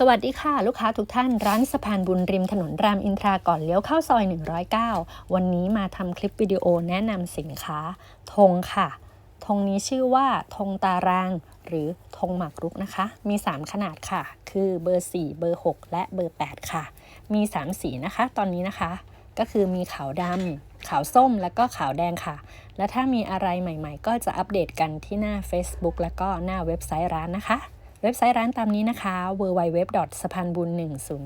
สวัสดีค่ะ ลูกค้าทุกท่านร้านสะพานบุญริมถนนรามอินทราก่อนเลี้ยวเข้าซอย 109 วันนี้มาทำคลิปวิดีโอแนะนำสินค้าธงค่ะธงนี้ชื่อว่าธงตาราง หรือธงหมากรุกนะคะ มี 3 ขนาดค่ะ คือเบอร์ 4 เบอร์ 6 และเบอร์ 8 ค่ะ มี 3 สีนะคะ ตอนนี้นะคะ ก็คือมีขาวดำขาวส้มแล้วก็ขาวแดงค่ะ และถ้ามีอะไรใหม่ๆ ก็จะอัปเดตกันที่หน้า Facebook แล้วก็หน้าเว็บไซต์ร้านนะคะ ว็บไซต์ร้านตามนี้นะคะ www สะพานบุญ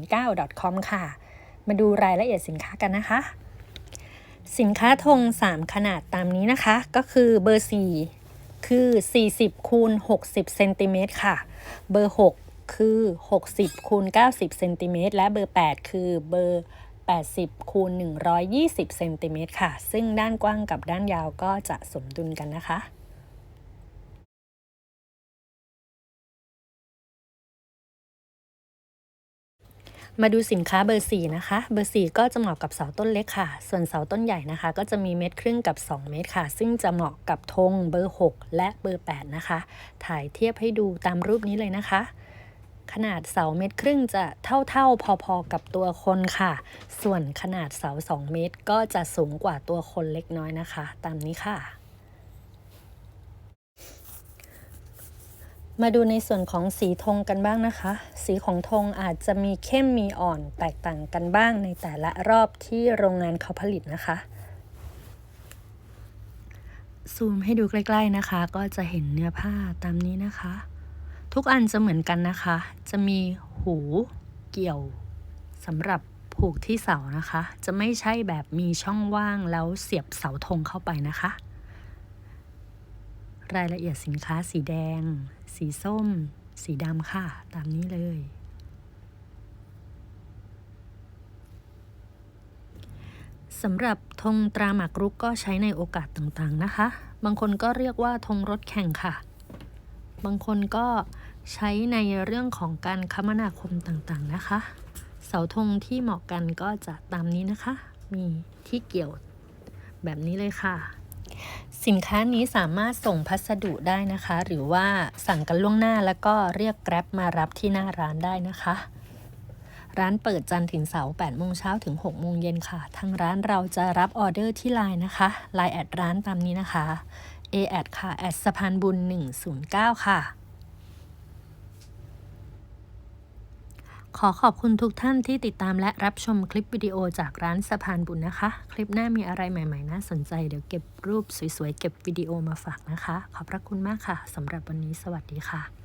109 com ค่ะ มาดูรายละเอียดสินค้ากันนะคะ สินค้าธง3 ขนาดตามนี้นะคะ ก็คือเบอร์ 4 คือ 40คูณ60เซนติเมตรค่ะ เบอร์ 6 คือ 60คูณ90เซนติเมตรและเบอร์ 8 คือเบอร์ 80คูณ120เซนติเมตรค่ะ ซึ่งด้านกว้างกับด้านยาวก็จะสมดุลกันนะคะ มาดูสินค้าเบอร์4นะคะ เบอร์ 4 ก็จะเหมาะกับเสาต้นเล็กค่ะ ส่วนเสาต้นใหญ่นะคะ ก็จะมีเม็ดครึ่งกับ 2 เมตรค่ะ ซึ่งจะเหมาะกับธงเบอร์ 6 และเบอร์ 8 นะคะ ถ่ายเทียบให้ดูตามรูปนี้เลยนะคะ ขนาดเสาเม็ดครึ่งจะเท่าๆ พอๆกับตัวคนค่ะ ส่วนขนาดเสา 2 เมตรก็จะสูงกว่าตัวคนเล็กน้อยนะคะ ตามนี้ค่ะ มาดูในส่วนของสีธงกันบ้างนะคะ สีของธงอาจจะมีเข้มมีอ่อนแตกต่างกันบ้างในแต่ละรอบที่โรงงานเขาผลิตนะคะ ซูมให้ดูใกล้ ๆนะคะ ก็จะเห็นเนื้อผ้าตามนี้นะคะ ทุกอันจะเหมือนกันนะคะ จะมีหูเกี่ยวสำหรับผูกที่เสานะคะ จะไม่ใช่แบบมีช่องว่างแล้วเสียบเสาธงเข้าไปนะคะ รายละเอียดสินค้าสีแดง สีส้ม สีดำค่ะ ตามนี้เลย สำหรับธงตราหมากรุกก็ใช้ในโอกาสต่างๆนะคะ บางคนก็เรียกว่าธงรถแข่งค่ะ บางคนก็ใช้ในเรื่องของการคมนาคมต่างๆนะคะ เสาธงที่เหมาะกันก็จะตามนี้นะคะ มีที่เกี่ยวแบบนี้เลยค่ะ สินค้านี้สามารถส่งพัสดุได้นะคะ หรือว่าสั่งกันล่วงหน้าแล้วก็เรียกแกร็บมารับที่หน้าร้านได้นะคะ ร้านเปิดจันทร์ถึงเสาร์8โมงเช้าถึง6โมงเย็นค่ะ ทางร้านเราจะรับออเดอร์ที่ไลน์นะคะไลน์แอดร้านตามนี้นะคะ a แอดค่ะแอดสะพานบุญ 109 ค่ะ ขอขอบคุณทุกท่านที่ติดตามและรับชมคลิปวิดีโอจากร้านสะพานบุญนะคะ คลิปหน้ามีอะไรใหม่ๆน่าสนใจ เดี๋ยวเก็บรูปสวยๆ เก็บวิดีโอมาฝากนะคะ ขอบพระคุณมากค่ะสำหรับวันนี้สวัสดีค่ะ